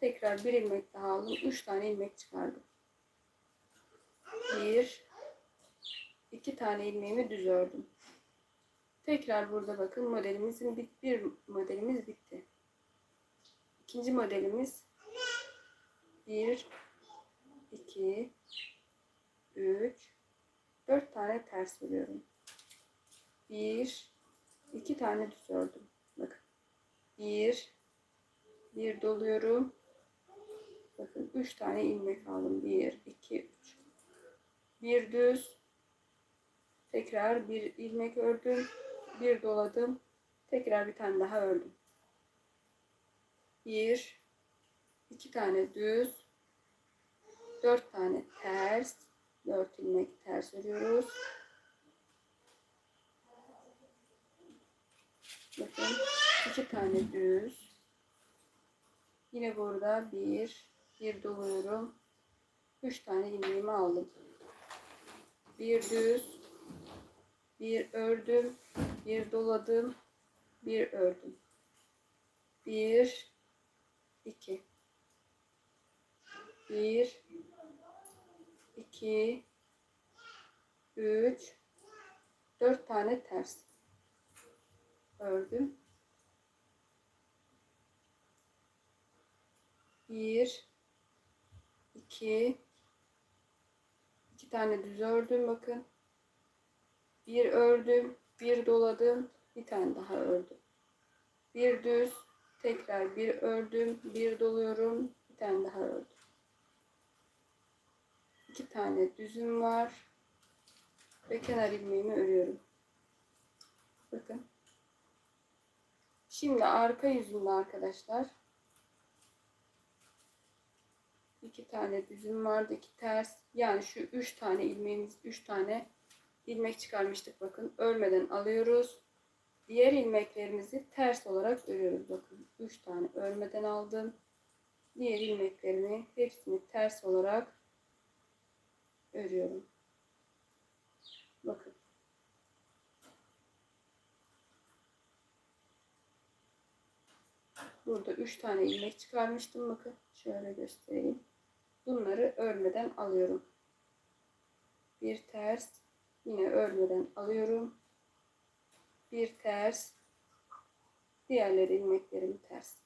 Tekrar bir ilmek daha aldım. Üç tane ilmek çıkardım. Bir, iki tane ilmeğimi düz ördüm. Tekrar burada bakın modelimizin bit bir modelimiz bitti. İkinci modelimiz bir, iki, üç, dört tane ters örüyorum. Bir, iki tane düz ördüm. Bakın. Bir, bir doluyorum. Bakın üç tane ilmek aldım. Bir, iki, üç. Bir düz. Tekrar bir ilmek ördüm. Bir doladım. Tekrar bir tane daha ördüm. Bir, iki tane düz. Dört tane ters. Dört ilmek ters örüyoruz. Bakın iki tane düz. Yine burada bir, bir doluyorum. Üç tane ilmeğimi aldım. Bir düz, bir ördüm, bir doladım, bir ördüm. Bir, iki. Bir, iki, üç, dört tane ters ördüm. Bir, iki, iki tane düz ördüm bakın. Bir ördüm, bir doladım, bir tane daha ördüm. Bir düz, tekrar bir ördüm, bir doluyorum, bir tane daha ördüm. İki tane düzüm var ve kenar ilmeğimi örüyorum. Bakın. Şimdi arka yüzünde arkadaşlar iki tane düzüm vardı, iki ters. Yani şu üç tane ilmeğimiz, üç tane ilmek çıkarmıştık bakın. Örmeden alıyoruz. Diğer ilmeklerimizi ters olarak örüyoruz bakın. Üç tane örmeden aldım. Diğer ilmeklerimi hepsini ters olarak örüyorum. Bakın. Burada 3 tane ilmek çıkarmıştım bakın. Şöyle göstereyim. Bunları örmeden alıyorum. Bir ters. Yine örmeden alıyorum. Bir ters. Diğerleri ilmeklerim ters.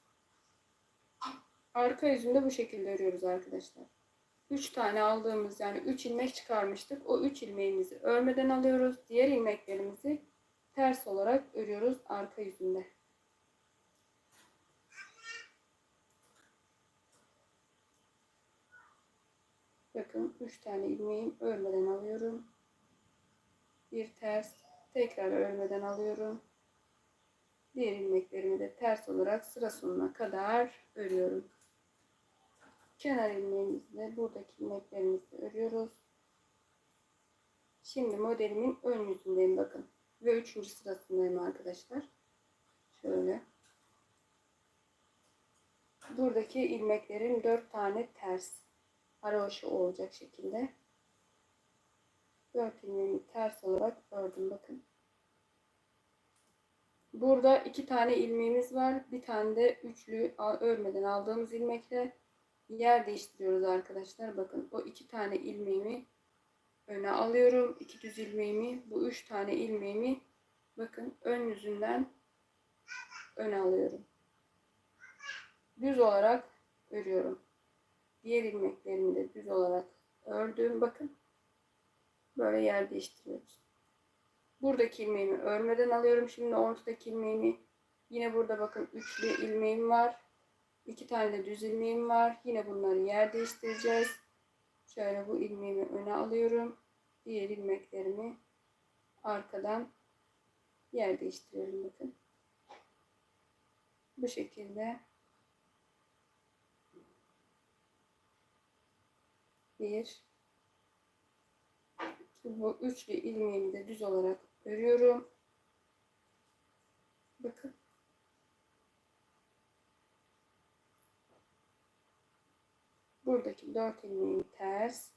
Arka yüzünde bu şekilde örüyoruz arkadaşlar. 3 tane aldığımız yani 3 ilmek çıkarmıştık. O 3 ilmeğimizi örmeden alıyoruz. Diğer ilmeklerimizi ters olarak örüyoruz arka yüzünde. Bakın 3 tane ilmeğim örmeden alıyorum. Bir ters tekrar örmeden alıyorum. Diğer ilmeklerimi de ters olarak sıra sonuna kadar örüyorum. Kenar ilmeğimizle buradaki ilmeklerimizi örüyoruz. Şimdi modelimin ön yüzündeyim bakın. Ve üçüncü sırasındayım arkadaşlar. Şöyle. Buradaki ilmeklerin dört tane ters haroşa olacak şekilde. Dört ilmeğimi ters olarak ördüm bakın. Burada iki tane ilmeğimiz var. Bir tane de üçlü örmeden aldığımız ilmekle yer değiştiriyoruz arkadaşlar. Bakın o iki tane ilmeğimi öne alıyorum. iki düz ilmeğimi bu üç tane ilmeğimi bakın ön yüzünden öne alıyorum. Düz olarak örüyorum. Diğer ilmeklerimi de düz olarak ördüm. Bakın. Böyle yer değiştiriyoruz. Buradaki ilmeğimi örmeden alıyorum. Şimdi ortadaki ilmeğimi yine burada bakın üçlü ilmeğim var. İki tane de düz ilmeğim var. Yine bunları yer değiştireceğiz. Şöyle bu ilmeğimi öne alıyorum. Diğer ilmeklerimi arkadan yer değiştiriyorum bakın. Bu şekilde bir bu üçlü ilmeğimi de düz olarak örüyorum. Bakın. Buradaki dört ilmeğimi ters.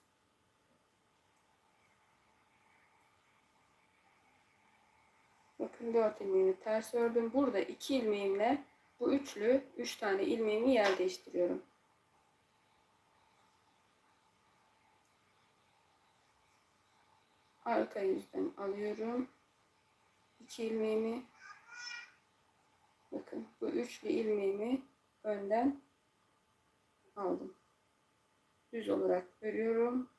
Bakın dört ilmeğimi ters ördüm. Burada iki ilmeğimle bu üçlü üç tane ilmeğimi yer değiştiriyorum. Arka yüzden alıyorum. 2 ilmeğimi bakın bu üçlü ilmeğimi önden aldım. Düz olarak örüyorum.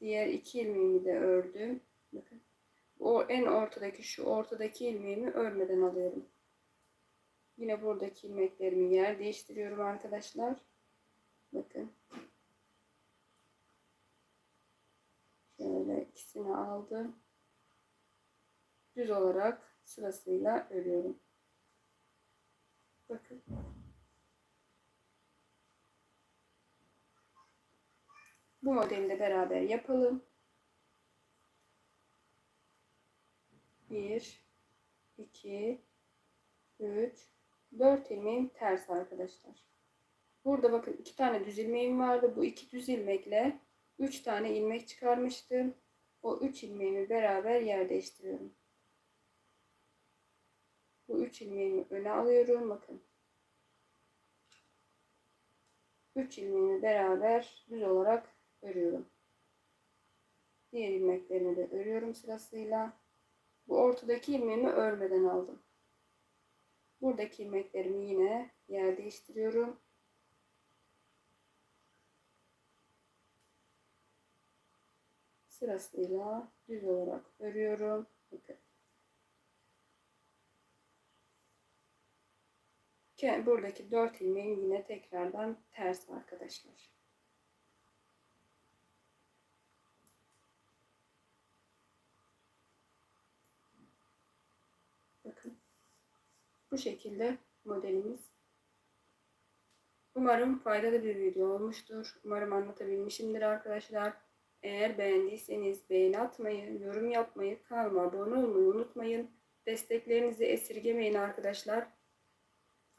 Diğer iki ilmeğimi de ördüm. Bakın. O en ortadaki şu ortadaki ilmeğimi örmeden alıyorum. Yine buradaki ilmeklerimi yer değiştiriyorum arkadaşlar. Bakın. Şöyle ikisini aldım. Düz olarak sırasıyla örüyorum. Bakın. Bu modeli de beraber yapalım. 1 2 3 4 ilmeğim ters arkadaşlar. Burada bakın iki tane düz ilmeğim vardı. Bu iki düz ilmekle 3 tane ilmek çıkarmıştım. O 3 ilmeğimi beraber yer değiştiriyorum. Bu 3 ilmeğimi öne alıyorum. Bakın. 3 ilmeğimi beraber düz olarak örüyorum. Diğer ilmeklerimi de örüyorum sırasıyla. Bu ortadaki ilmeğimi örmeden aldım. Buradaki ilmeklerimi yine yer değiştiriyorum. Sırasıyla düz olarak örüyorum. Bakın. Buradaki dört ilmeğim yine tekrardan ters arkadaşlar. Bakın. Bu şekilde modelimiz. Umarım faydalı bir video olmuştur. Umarım anlatabilmişimdir arkadaşlar. Eğer beğendiyseniz beğeni atmayı, yorum yapmayı, kanalıma abone olmayı unutmayın. Desteklerinizi esirgemeyin arkadaşlar.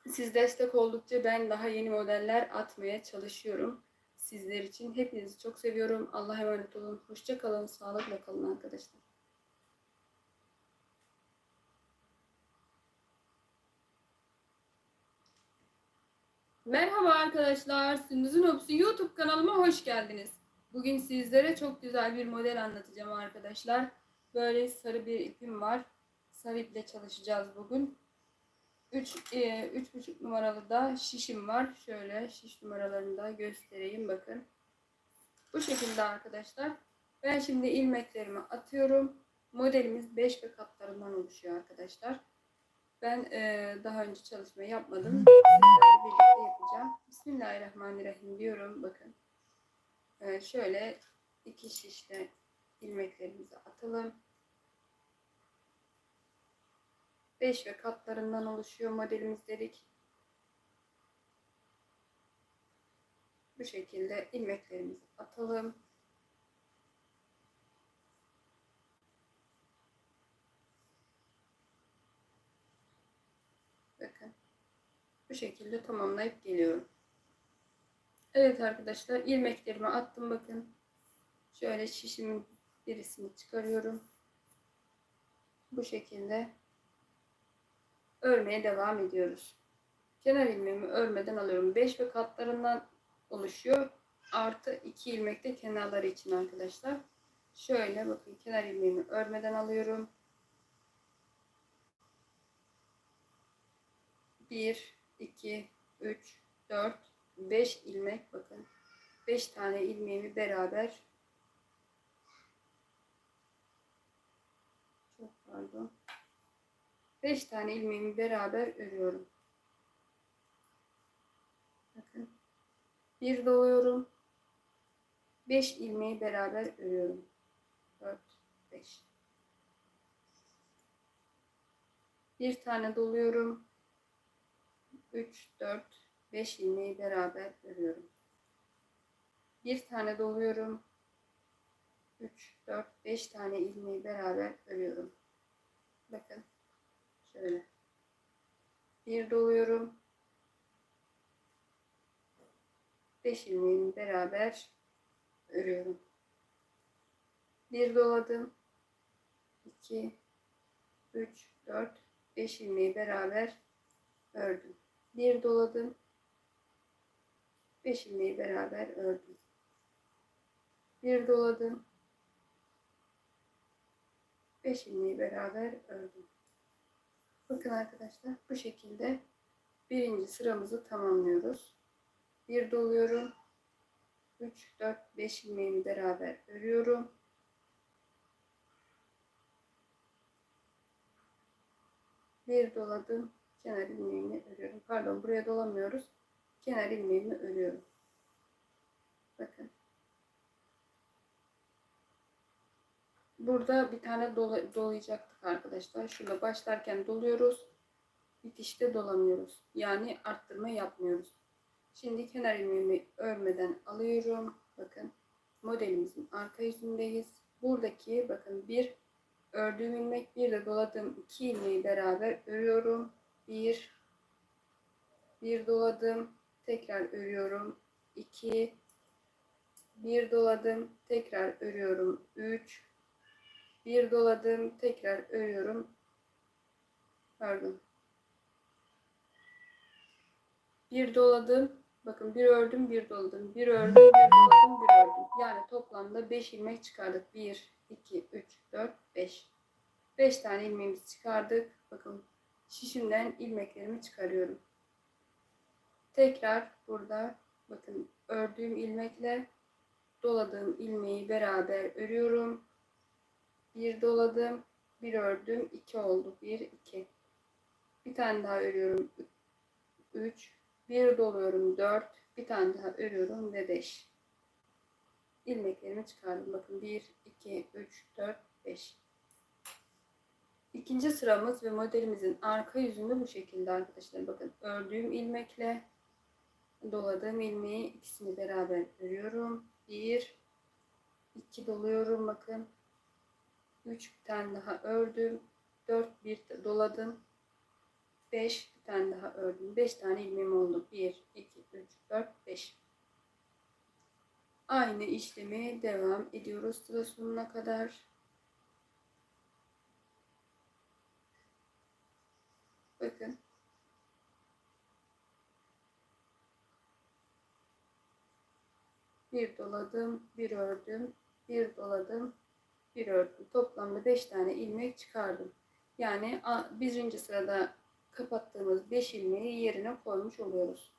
Siz destek oldukça ben daha yeni modeller atmaya çalışıyorum. Sizler için hepinizi çok seviyorum. Allah'a emanet olun. Hoşça kalın. Sağlıkla kalın arkadaşlar. Merhaba arkadaşlar. Sündüz'ün Opsi YouTube kanalıma hoş geldiniz. Bugün sizlere çok güzel bir model anlatacağım arkadaşlar. Böyle sarı bir ipim var. Sarı iple çalışacağız bugün. 3 3,5 numaralı da şişim var. Şöyle şiş numaralarını da göstereyim bakın. Bu şekilde arkadaşlar. Ben şimdi ilmeklerimi atıyorum. Modelimiz 5 ve katlarından oluşuyor arkadaşlar. Ben e, daha önce çalışma yapmadım. Sizlerle birlikte yapacağım. Bismillahirrahmanirrahim diyorum. Bakın. E, şöyle iki şişle ilmeklerimizi atalım. 5 ve katlarından oluşuyor modelimiz dedik. Bu şekilde ilmeklerimizi atalım. Bakın. Bu şekilde tamamlayıp geliyorum. Evet arkadaşlar ilmeklerimi attım bakın. Şöyle şişimin birisini çıkarıyorum. Bu şekilde örmeye devam ediyoruz. Kenar ilmeğimi örmeden alıyorum. 5 ve katlarından oluşuyor. Artı 2 ilmek de kenarları için arkadaşlar. Şöyle bakın kenar ilmeğimi örmeden alıyorum. 1, 2, 3, 4, 5 ilmek bakın. 5 tane ilmeğimi beraber çok pardon 5 tane ilmeğimi beraber örüyorum. Bakın. Bir doluyorum. 5 ilmeği beraber örüyorum. 4 5 Bir tane doluyorum. 3 4 5 ilmeği beraber örüyorum. Bir tane doluyorum. 3 4 5 tane ilmeği beraber örüyorum. Bakın. Şöyle. Bir doluyorum. 5 ilmeğimi beraber örüyorum. Bir doladım. 2 3 4 5 ilmeği beraber ördüm. Bir doladım. 5 ilmeği beraber ördüm. Bir doladım. 5 ilmeği beraber ördüm. Bakın arkadaşlar bu şekilde birinci sıramızı tamamlıyoruz. Bir doluyorum. 3, 4, 5 ilmeğimi beraber örüyorum. Bir doladım. Kenar ilmeğimi örüyorum. Pardon buraya dolamıyoruz. Kenar ilmeğimi örüyorum. Bakın. Burada bir tane dola, dolayacaktık arkadaşlar. Şurada başlarken doluyoruz. Bitişte dolamıyoruz. Yani arttırma yapmıyoruz. Şimdi kenar ilmeğimi örmeden alıyorum. Bakın modelimizin arka yüzündeyiz. Buradaki bakın bir ördüğüm ilmek bir de doladığım iki ilmeği beraber örüyorum. Bir bir doladım tekrar örüyorum. 2 bir doladım tekrar örüyorum. 3 bir doladım tekrar örüyorum. Pardon. Bir doladım. Bakın bir ördüm, bir doladım. Bir ördüm, bir doladım, bir ördüm. Yani toplamda 5 ilmek çıkardık. 1, 2, 3, 4, 5. 5 tane ilmeğimizi çıkardık. Bakın şişimden ilmeklerimi çıkarıyorum. Tekrar burada bakın ördüğüm ilmekle doladığım ilmeği beraber örüyorum. Bir doladım, bir ördüm, iki oldu. Bir, iki. Bir tane daha örüyorum. Üç, bir doluyorum. Dört, bir tane daha örüyorum ve beş. İlmeklerimi çıkardım. Bakın bir, iki, üç, dört, beş. İkinci sıramız ve modelimizin arka yüzünde bu şekilde arkadaşlar. Bakın ördüğüm ilmekle doladığım ilmeği ikisini beraber örüyorum. Bir, iki doluyorum bakın. Üç tane daha ördüm. Dört bir doladım. Beş bir tane daha ördüm. Beş tane ilmeğim oldu. Bir, iki, üç, dört, beş. Aynı işlemi devam ediyoruz sıra sonuna kadar. Bakın. Bir doladım, bir ördüm, bir doladım, bir ördüm. Toplamda 5 tane ilmek çıkardım. Yani birinci sırada kapattığımız 5 ilmeği yerine koymuş oluyoruz.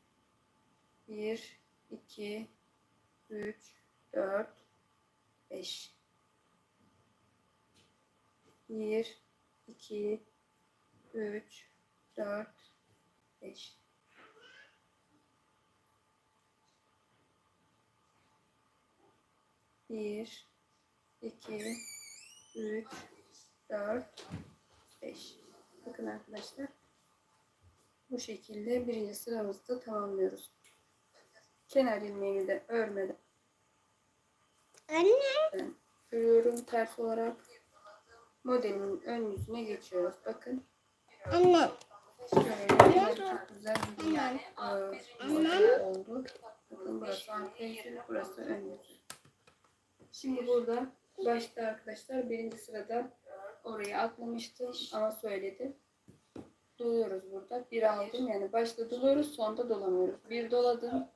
1, 2, 3, 4, 5. 1, 2, 3, 4, 5. Bir, iki, üç, dört, beş. Bakın arkadaşlar. Bu şekilde birinci sıramızı da tamamlıyoruz. Kenar ilmeğimi de örmeden Anne. örüyorum ters olarak. Modelimin ön yüzüne geçiyoruz. Bakın. Anne. Şöyle çok güzel bir e, model oldu. Bakın burası arka yüzü, burası ön yüzü. Şimdi burada başta arkadaşlar birinci sırada orayı atlamıştım ama söyledim. Doluyoruz burada. Bir aldım yani başta doluyoruz sonda dolamıyoruz. Bir doladım.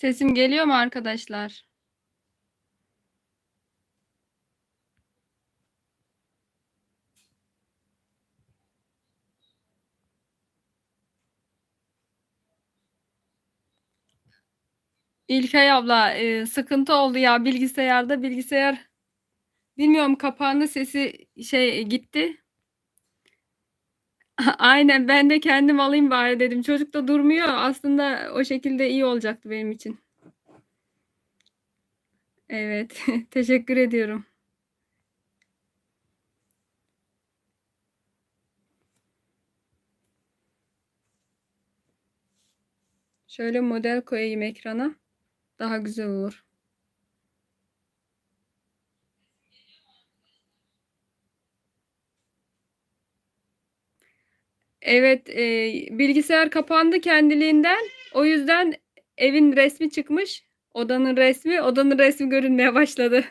Sesim geliyor mu arkadaşlar? İlkay abla e, sıkıntı oldu ya bilgisayarda bilgisayar bilmiyorum kapağında sesi şey gitti. Aynen ben de kendim alayım bari dedim. Çocuk da durmuyor. Aslında o şekilde iyi olacaktı benim için. Evet. Teşekkür ediyorum. Şöyle model koyayım ekrana. Daha güzel olur. Evet, e, bilgisayar kapandı kendiliğinden. O yüzden evin resmi çıkmış. Odanın resmi, odanın resmi görünmeye başladı.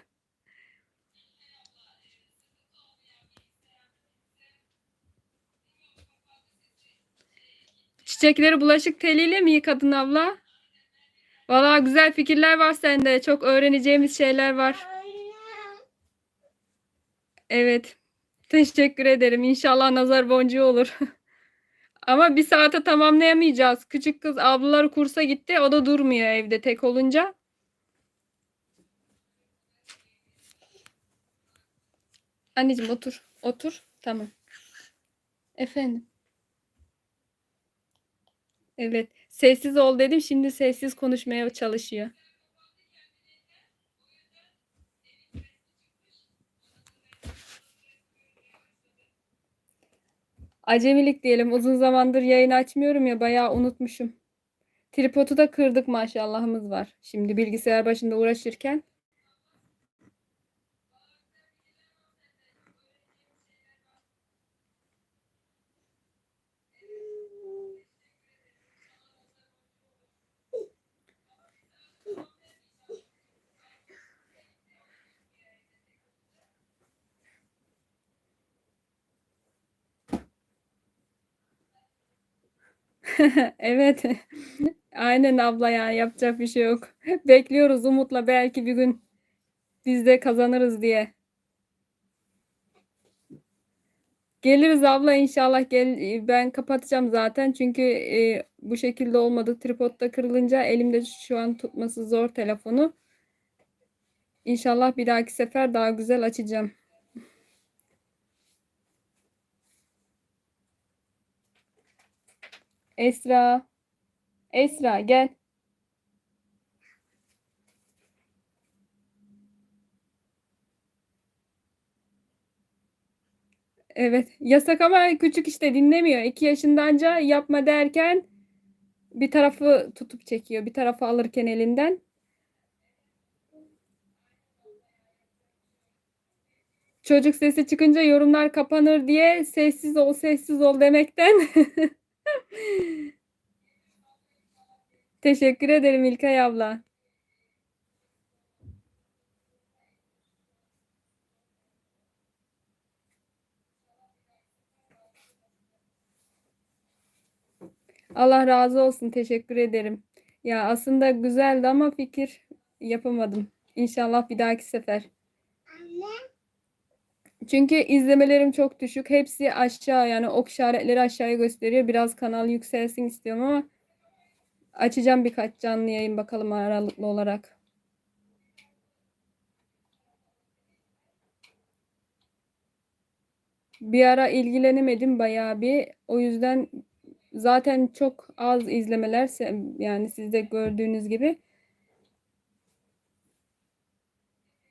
Çiçekleri bulaşık teliyle mi yıkadın abla? Valla güzel fikirler var sende. Çok öğreneceğimiz şeyler var. Evet. Teşekkür ederim. İnşallah nazar boncuğu olur. Ama bir saate tamamlayamayacağız. Küçük kız ablaları kursa gitti. O da durmuyor evde tek olunca. Anneciğim otur. Otur. Tamam. Efendim. Evet. Sessiz ol dedim. Şimdi sessiz konuşmaya çalışıyor. Acemilik diyelim. Uzun zamandır yayın açmıyorum ya bayağı unutmuşum. Tripodu da kırdık maşallahımız var. Şimdi bilgisayar başında uğraşırken. Evet. Aynen abla ya yapacak bir şey yok. Bekliyoruz umutla belki bir gün biz de kazanırız diye. Geliriz abla inşallah gel ben kapatacağım zaten çünkü e, bu şekilde olmadı tripodda kırılınca elimde şu an tutması zor telefonu. İnşallah bir dahaki sefer daha güzel açacağım. Esra. Esra gel. Evet. Yasak ama küçük işte dinlemiyor. İki yaşındanca yapma derken bir tarafı tutup çekiyor. Bir tarafı alırken elinden. Çocuk sesi çıkınca yorumlar kapanır diye sessiz ol sessiz ol demekten. Teşekkür ederim İlkay abla. Allah razı olsun. Teşekkür ederim. Ya aslında güzeldi ama fikir yapamadım. İnşallah bir dahaki sefer. Çünkü izlemelerim çok düşük. Hepsi aşağı yani ok işaretleri aşağıya gösteriyor. Biraz kanal yükselsin istiyorum ama açacağım birkaç canlı yayın bakalım aralıklı olarak. Bir ara ilgilenemedim bayağı bir. O yüzden zaten çok az izlemeler yani siz de gördüğünüz gibi.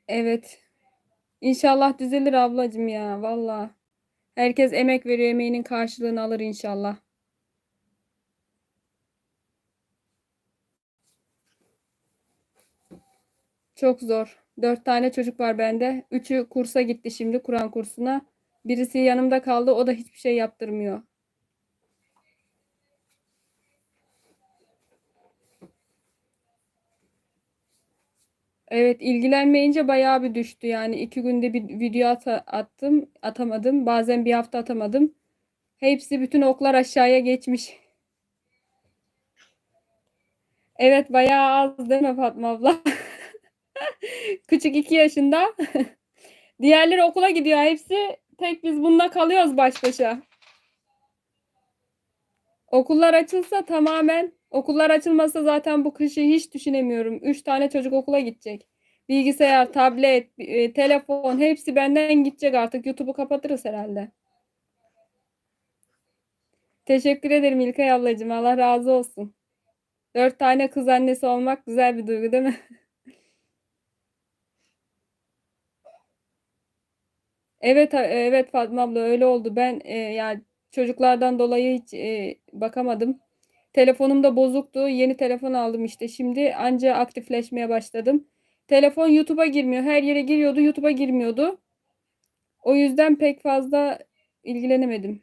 Evet. İnşallah düzelir ablacığım ya valla. Herkes emek veriyor emeğinin karşılığını alır inşallah. Çok zor. Dört tane çocuk var bende. Üçü kursa gitti şimdi Kur'an kursuna. Birisi yanımda kaldı. O da hiçbir şey yaptırmıyor. Evet ilgilenmeyince bayağı bir düştü. Yani iki günde bir video at attım atamadım. Bazen bir hafta atamadım. Hepsi bütün oklar aşağıya geçmiş. Evet bayağı az değil mi Fatma abla? Küçük iki yaşında. Diğerleri okula gidiyor. Hepsi tek biz bununla kalıyoruz baş başa. Okullar açılsa tamamen Okullar açılmasa zaten bu kışı hiç düşünemiyorum. Üç tane çocuk okula gidecek. Bilgisayar, tablet, e, telefon hepsi benden gidecek artık. YouTube'u kapatırız herhalde. Teşekkür ederim İlkay ablacığım. Allah razı olsun. Dört tane kız annesi olmak güzel bir duygu değil mi? Evet, evet Fatma abla öyle oldu. Ben e, yani çocuklardan dolayı hiç e, bakamadım. Telefonum da bozuktu. Yeni telefon aldım işte. Şimdi anca aktifleşmeye başladım. Telefon YouTube'a girmiyor. Her yere giriyordu. YouTube'a girmiyordu. O yüzden pek fazla ilgilenemedim.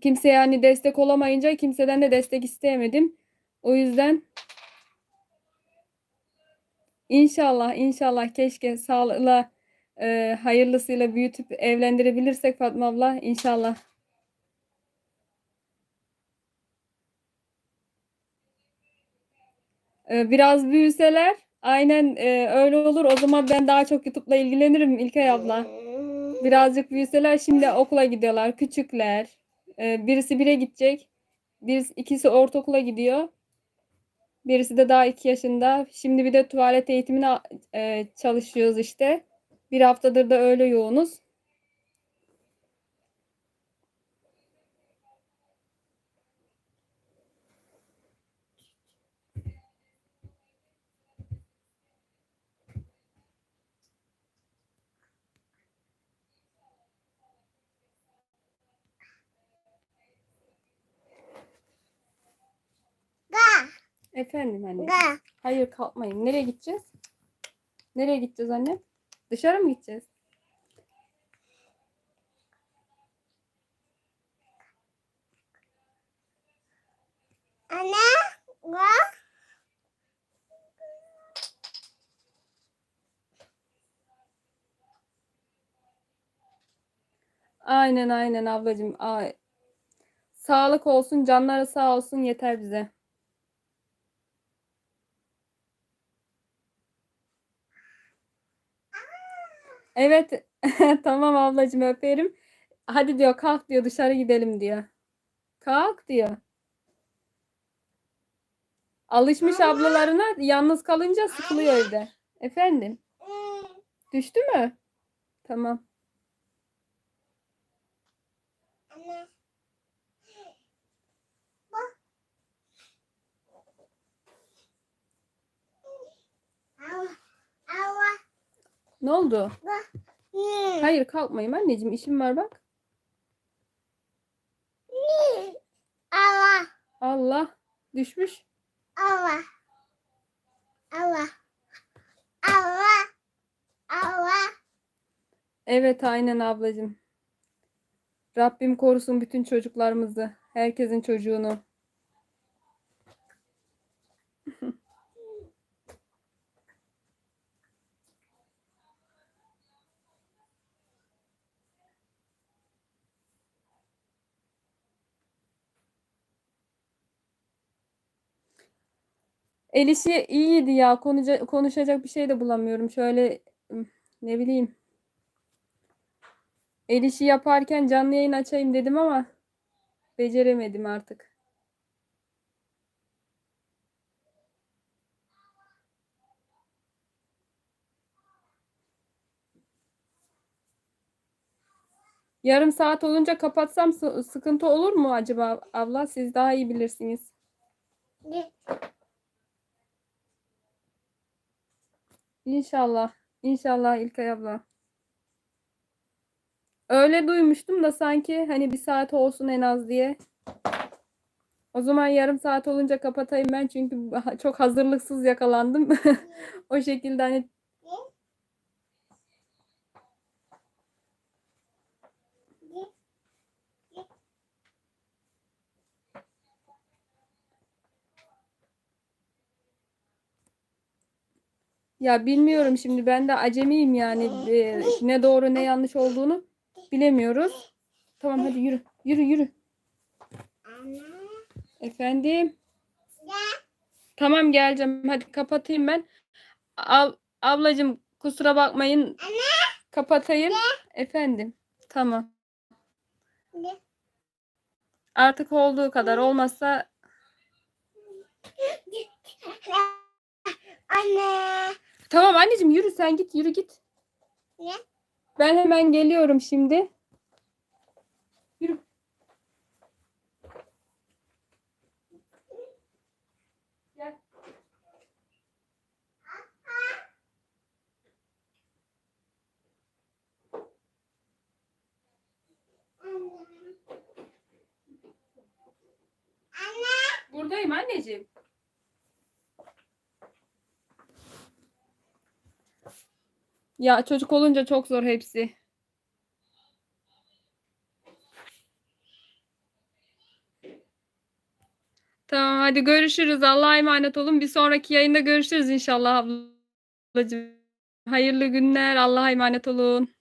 kimseye hani destek olamayınca kimseden de destek isteyemedim. O yüzden inşallah inşallah keşke sağlıkla e, hayırlısıyla büyütüp evlendirebilirsek Fatma abla inşallah. E, biraz büyüseler aynen e, öyle olur. O zaman ben daha çok YouTube'la ilgilenirim İlkay abla. Birazcık büyüseler şimdi okula gidiyorlar. Küçükler. E, birisi bire gidecek. Birisi, ikisi ortaokula gidiyor. Birisi de daha iki yaşında. Şimdi bir de tuvalet eğitimine çalışıyoruz işte. Bir haftadır da öyle yoğunuz. Ga, Efendim anne. ga. Hayır kalkmayın. Nereye gideceğiz? Nereye gideceğiz anne? Dışarı mı gideceğiz? Anne, ga. Aynen aynen ablacığım. Ay. Sağlık olsun, canları sağ olsun yeter bize. Evet. Tamam ablacığım öperim. Hadi diyor kalk diyor dışarı gidelim diyor. Kalk diyor. Alışmış ablalarına yalnız kalınca sıkılıyor evde. Efendim. Düştü mü? Tamam. Ne oldu? Hayır kalkmayayım anneciğim işim var bak. Ava, Allah düşmüş. ava. Ava. Ava. Ava. Evet aynen ablacığım. Rabbim korusun bütün çocuklarımızı. Herkesin çocuğunu. El işi iyiydi ya. Konuca- konuşacak bir şey de bulamıyorum. Şöyle ne bileyim. El işi yaparken canlı yayın açayım dedim ama beceremedim artık. Yarım saat olunca kapatsam sı- sıkıntı olur mu acaba abla? Siz daha iyi bilirsiniz. Gi- İnşallah. İnşallah İlkay abla. Öyle duymuştum da sanki hani bir saat olsun en az diye. O zaman yarım saat olunca kapatayım ben çünkü çok hazırlıksız yakalandım. O şekilde hani ya bilmiyorum şimdi ben de acemiyim yani e, ne doğru ne yanlış olduğunu bilemiyoruz. Tamam hadi yürü. Yürü yürü. Efendim. Tamam geleceğim. Hadi kapatayım ben. Ab ablacığım kusura bakmayın. Kapatayım. Efendim. Tamam. Artık olduğu kadar olmazsa Anne. Tamam anneciğim yürü sen git yürü git. Ne? Ben hemen geliyorum şimdi. Yürü. Gel. Anne. Buradayım anneciğim. Ya çocuk olunca çok zor hepsi. Tamam hadi görüşürüz. Allah'a emanet olun. Bir sonraki yayında görüşürüz inşallah ablacığım. Hayırlı günler. Allah'a emanet olun.